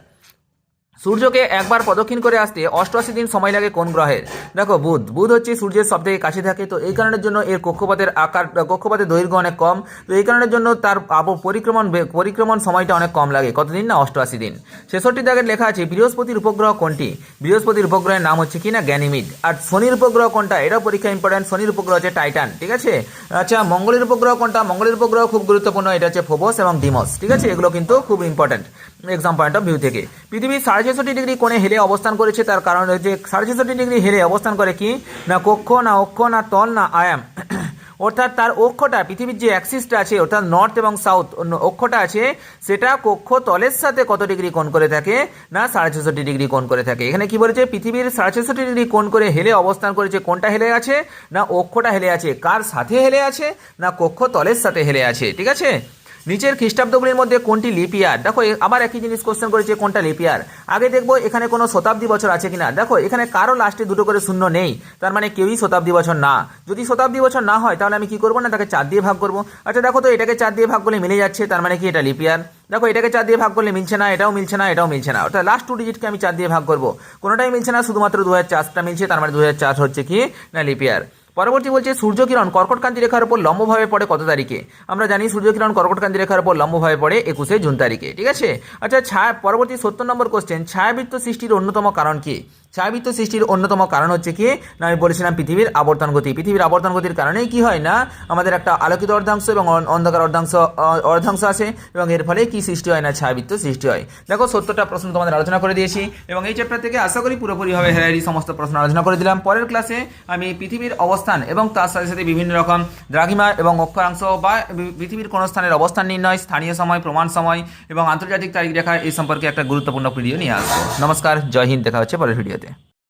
সূর্যকে একবার প্রদক্ষিণ করে আসতে অষ্টআশি দিন সময় লাগে কোন গ্রহের? দেখো, বুধ। বুধ হচ্ছে সূর্যের সব থেকে কাছে থাকে, তো এই কারণের জন্য এর কক্ষপথের আকার, কক্ষপথের দৈর্ঘ্য অনেক কম। তো এই কারণের জন্য তার আব পরিক্রমণ পরিক্রমণ সময়টা অনেক কম লাগে। কতদিন না অষ্টআশি দিন? ছেষট্টি দাগের লেখা আছে, বৃহস্পতির উপগ্রহ কোনটি? বৃহস্পতির উপগ্রহের নাম হচ্ছে কি না? গ্যানিমিড। আর শনির উপগ্রহ কোনটা? এটাও পরীক্ষা ইম্পর্টেন্ট শনির উপগ্রহ হচ্ছে টাইটান, ঠিক আছে? আচ্ছা মঙ্গলের উপগ্রহ কোনটা? মঙ্গলের উপগ্রহ খুব গুরুত্বপূর্ণ। এটা হচ্ছে ফোবস এবং ডিমস, ঠিক আছে? এগুলো কিন্তু খুব important exam point of view থেকে। পৃথিবীর সাড়ে ছেষট্টি ডিগ্রি কোণে হেলে অবস্থান করেছে, তার কারণ হচ্ছে সাড়ে ডিগ্রি হেলে অবস্থান করে কি? না কক্ষ, না অক্ষ, না তল, না আয়াম। অর্থাৎ তার অক্ষটা, পৃথিবীর যে অ্যাক্সিসটা আছে, অর্থাৎ নর্থ এবং সাউথ অক্ষটা আছে, সেটা কক্ষ তলের সাথে কত ডিগ্রি কোণ করে থাকে? না সাড়ে ছেষট্টি ডিগ্রি কোণ করে থাকে। এখানে কি বলেছে? পৃথিবীর সাড়ে ছেষট্টি ডিগ্রি কোণ করে হেলে অবস্থান করেছে, কোনটা হেলে আছে? না অক্ষটা হেলে আছে, কার সাথে হেলে আছে? না কক্ষ তলের সাথে হেলে আছে, ঠিক আছে? নিচের খ্রিস্টাব্দগুলির মধ্যে কোনটি লিপিয়ার? দেখো আবার একই জিনিস কোশ্চেন করেছে, কোনটা লিপিয়ার? আগে দেখব এখানে কোনো শতাব্দী বছর আছে কিনা। দেখো, এখানে কারও লাস্টে দুটো করে শূন্য নেই। তার মানে কেউই শতাব্দী বছর না। যদি শতাব্দী বছর না হয়, তাহলে আমি কি করব না, তাকে চার দিয়ে ভাগ করব? আচ্ছা দেখো তো, এটাকে চার দিয়ে ভাগ করলে মিলে যাচ্ছে, তার মানে কি এটা লিপিয়ার? দেখো, এটাকে চার দিয়ে ভাগ করলে মিলছে না, এটাও মিলছে না, এটাও মিলছে না। অর্থাৎ লাস্ট টু ডিজিটকে আমি চার দিয়ে ভাগ করব। কোনোটাই মিলছে না, শুধুমাত্র দু হাজার চারটা মিলছে, তার মানে দু হাজার চার হচ্ছে কি? না, লিপিয়ার। পরবর্তী বলছে, সূর্যকিরণ কর্কটকান্তি রেখার উপর লম্বভাবে পড়ে কত তারিখে? আমরা জানি সূর্যকিরণ কর্কটকান্তি রেখার উপর লম্বভাবে পড়ে একুশে জুন তারিখে, ঠিক আছে? আচ্ছা ছায়া, পরবর্তী সত্তর নম্বর কোশ্চেন ছায়াবৃত্ত সৃষ্টির অন্যতম কারণ কি? ছায়াবৃত্ত সৃষ্টির অন্যতম কারণ হচ্ছে কি? না, আমি বলেছিলাম পৃথিবীর আবর্তন গতি। পৃথিবীর আবর্তন গতির কারণেই কি হয় না? আমাদের একটা আলোকিত অর্ধাংশ এবং অন্ধকার অর্ধাংশ অর্ধাংশ আছে এবং এর ফলে কি সৃষ্টি হয় না? ছায়াবৃত্ত সৃষ্টি হয়। দেখো সত্তরটা প্রশ্ন তোমাদের আলোচনা করে দিয়েছি এবং এই চ্যাপ্টার থেকে আশা করি পুরোপুরিভাবে হেরারি সমস্ত প্রশ্ন আলোচনা করে দিলাম। পরের ক্লাসে আমি পৃথিবীর অবস্থান এবং তার সাথে সাথে বিভিন্ন রকম দ্রাঘিমা এবং অক্ষরাংশ বা পৃথিবীর কোনো স্থানের অবস্থান নির্ণয়, স্থানীয় সময়, প্রমাণ সময় এবং আন্তর্জাতিক তারিখ রেখা এই সম্পর্কে একটা গুরুত্বপূর্ণ ভিডিও নিয়ে আসব। নমস্কার, জয় হিন্দ, দেখা হচ্ছে পরের ಧನ್ಯವಾದತೆ